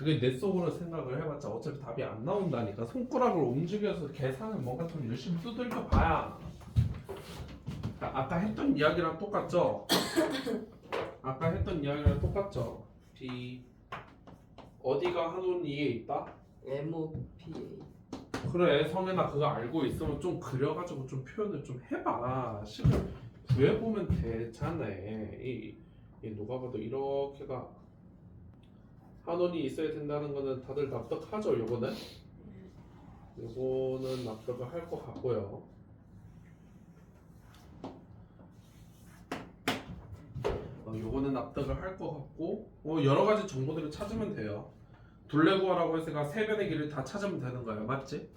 그게 내 속으로 생각을 해봤자 어차피 답이 안 나온다니까 손가락을 움직여서 계산을 뭔가 좀 열심히 두들겨 봐야 아, 아까 했던 이야기랑 똑같죠? 아까 했던 이야기랑 똑같죠? B 어디가 한온 2에 있다? MOPA 그래 성현아 그거 알고 있으면 좀 그려가지고 좀 표현을 좀 해봐 식을 구해보면 되잖아 이, 이 누가 봐도 이렇게가 한원이 있어야 된다는 거는 다들 납득하죠 요거는? 요거는 납득을 할 것 같고요. 어, 요거는 납득을 할 것 같고 어, 여러 가지 정보들을 찾으면 돼요. 둘레구하라고 했으니까 세 변의 길을 다 찾으면 되는 거예요? 맞지?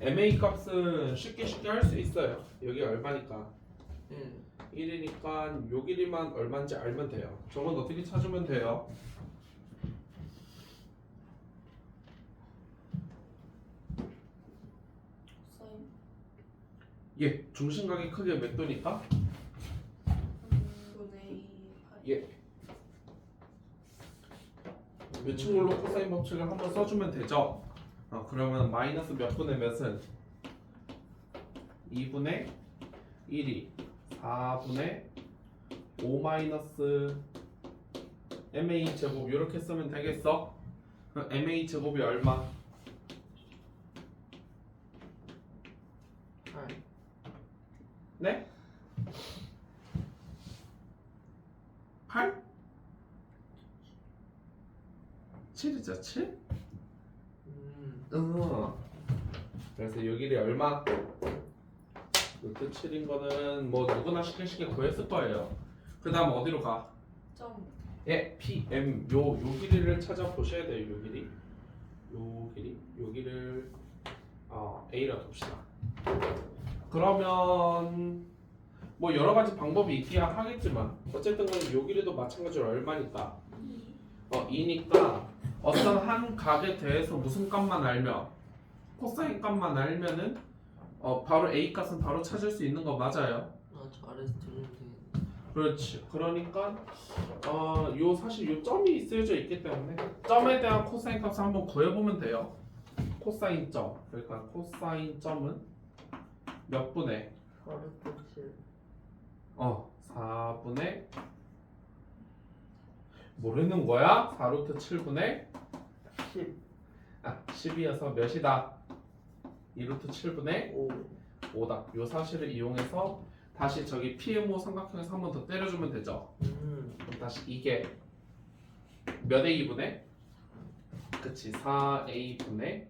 MA 값은 쉽게 쉽게 할 수 있어요. 여기 얼마니까? 응 1이니까 요 길이만 얼마인지 알면 돼요. 저건 어떻게 찾으면 돼요? 사인 예 중심각의 크기가 몇 도니까? 분의 8예 묘칭물로 코사인 법칙을 한번 써주면 되죠 어, 그러면 마이너스 몇 분의 몇은 2분의 1이 4분의 5 마이너스 MA 제곱 이렇게 쓰면 되겠어? 그럼 MA 제곱이 얼마? 8 네? 8? 7이죠 7? 음응 그래서 여기이 얼마? 루트 7인 거는 뭐 누구나 쉽게 쉽게 구했을 거예요 그 다음 어디로 가? 점 예, PM 요, 요 길이를 찾아보셔야 돼요 요 길이 요 길이 요 길이를 어, A라 둡시다 그러면 뭐 여러 가지 방법이 있기야 하겠지만 어쨌든 간에 요 길이도 마찬가지로 얼마니까 2어 2니까 어떤 한 각에 대해서 무슨 값만 알면 코사인 값만 알면은 어 바로 A 값은 바로 찾을 수 있는 거 맞아요 아, 저 아래서 되겠네 그렇지. 그러니까 어, 요 사실 요 점이 쓰여져 있기 때문에 점에 대한 코사인 값을 한번 구해보면 돼요. 코사인 점. 그러니까 코사인 점은 몇 분의 4루트 7 어 4분의 모르는 거야? 4루트 7분의 10 아 10이어서 몇이다? 2루트 7분의 5 5다. 요 사실을 이용해서 다시 저기 PMO 삼각형에서 한 번 더 때려주면 되죠. 음 그럼 다시 이게 몇 A분의? 그치 4A분의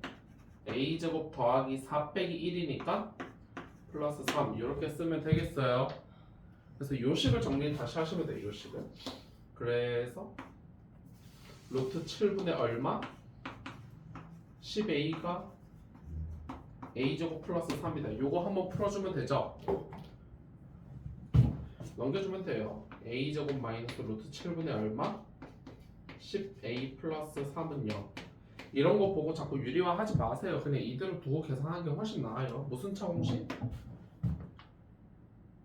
A제곱 더하기 4 빼기 1이니까 플러스 3 이렇게 쓰면 되겠어요 그래서 요식을 정리 다시 하시면 돼요 요식을 그래서 루트 7분의 얼마? 10A가 A제곱 플러스 3이다 요거 한번 풀어주면 되죠 넘겨주면 돼요. a 제곱 마이너스 루트 7분의 얼마? 10a 플러스 3은 0. 이런 거 보고 자꾸 유리화 하지 마세요. 그냥 이대로 두고 계산하는 게 훨씬 나아요. 무슨 차 공식?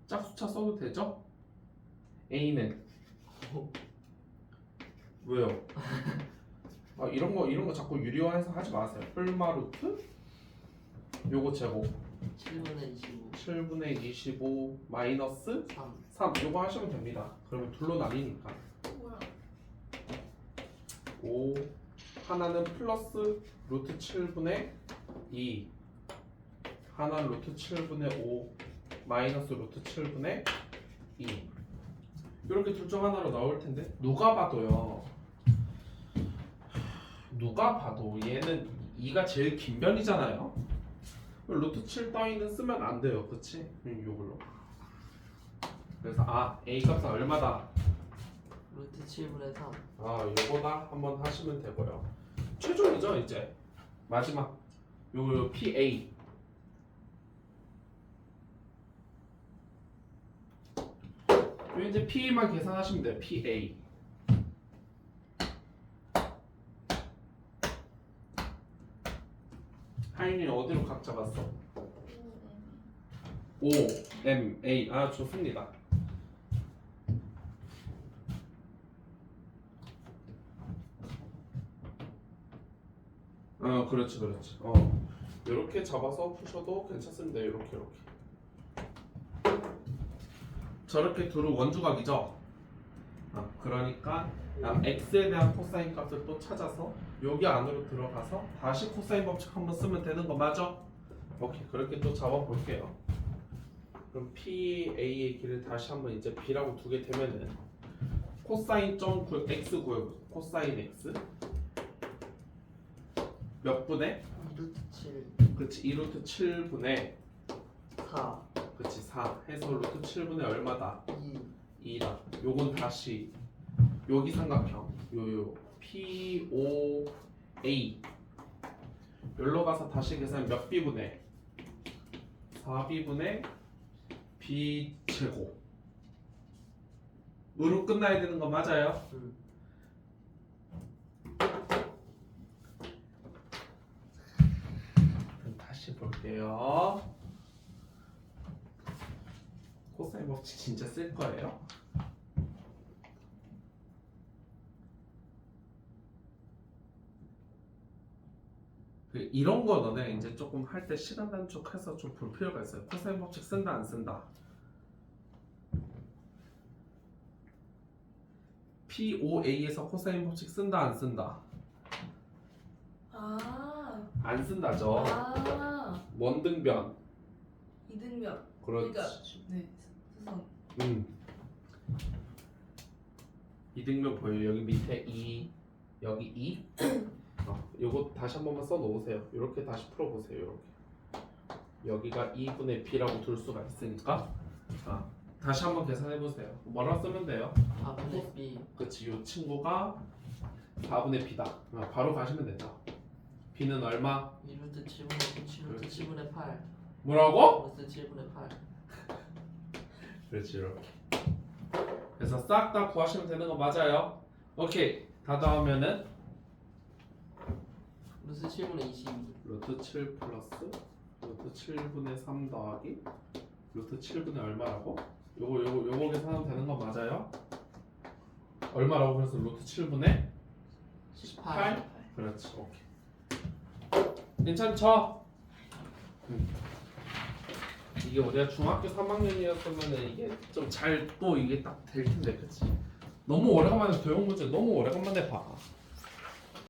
짝수차 써도 되죠? a는. 왜요? 아 이런 거 이런 거 자꾸 유리화 해서 하지 마세요. 뿔마 루트? 요거 제곱. 7분의 25 7분의 25 마이너스 3 3 요거 하시면 됩니다. 그러면 둘로 나뉘니까. 뭐야? 5 하나는 플러스 루트 7분의 2 하나는 루트 7분의 5 마이너스 루트 7분의 2 이렇게 둘 중 하나로 나올 텐데 누가 봐도요 누가 봐도 얘는 2가 제일 긴 변이잖아요 루트 7 따위는 쓰면 안 돼요 그치? 음, 요걸로 그래서 아 A 값은 얼마다 루트 7분의 3 아, 요거다 한번 하시면 되고요. 최종이죠, 이제. 마지막. 요거 요 이제 PA만 계산하시면 돼요. PA. 하인이 어디로 각 잡았어? 5 O, M, A. 아, 좋습니다. 어 그렇지 그렇지 어 이렇게 잡아서 푸셔도 괜찮습니다 이렇게 이렇게 저렇게 둘은 원주각이죠 아 그러니까 아, x에 대한 코사인 값을 또 찾아서 여기 안으로 들어가서 다시 코사인 법칙 한번 쓰면 되는 거 맞아? 오케이 그렇게 또 잡아볼게요 그럼 PA의 길을 다시 한번 이제 B라고 두게 되면은 코사인 점 구, x 구해보세요 코사인 x 몇 분의? 2루트 7 그치 2루트 7분의 4 그치 4 해서 루트 7분의 얼마다? 2 2라. 요건 다시. 여기 삼각형. 요요. P O A. 여기로 가서 다시 계산 몇 B분의? 4B분의 B 제곱. 으로 끝나야 되는 거 맞아요? 음. 다시 볼게요 코사인 법칙 진짜 쓸 거예요? 그 이런 거 너네 이제 조금 할 때 시간 단축해서 좀 볼 필요가 있어요. 코사인 법칙 쓴다 안 쓴다. POA에서 코사인 법칙 쓴다 안 쓴다. 아, 안 쓴다죠. 아, 원등변. 이등변. 그렇지. 그러니까 네, 수성. 음. 이등변 보여요. 여기 밑에 2, 여기 2. 어, 요거 다시 한 번만 써 놓으세요. 이렇게 다시 풀어 보세요. 이렇게. 여기가 2분의 b라고 둘 수가 있으니까 아, 다시 한번 계산해 보세요. 뭐라 쓰면 돼요? 4분의 B 그치 요 친구가 4분의 b다. 아, 바로 가시면 되죠. b는 얼마? 2루트 7분의 7루트 7분의 8 뭐라고? 루트 7분의 8 그렇지 이렇게. 그래서 싹 다 구하시면 되는 거 맞아요. 오케이 다 더하면은 루트 7분의 22 루트 7 플러스 루트 7분의 3 더하기 루트 7분의 얼마라고? 요거 요거 요거 계산하면 되는 거 맞아요? 얼마라고 그래서 루트 7분의 18 그렇지 오케이 괜찮죠? 음. 이게 우리가 중학교 3학년이었으면은 이게 좀 잘 또 이게 딱 될 텐데 그치? 너무 오래간만에 도형 문제 너무 오래간만에 봐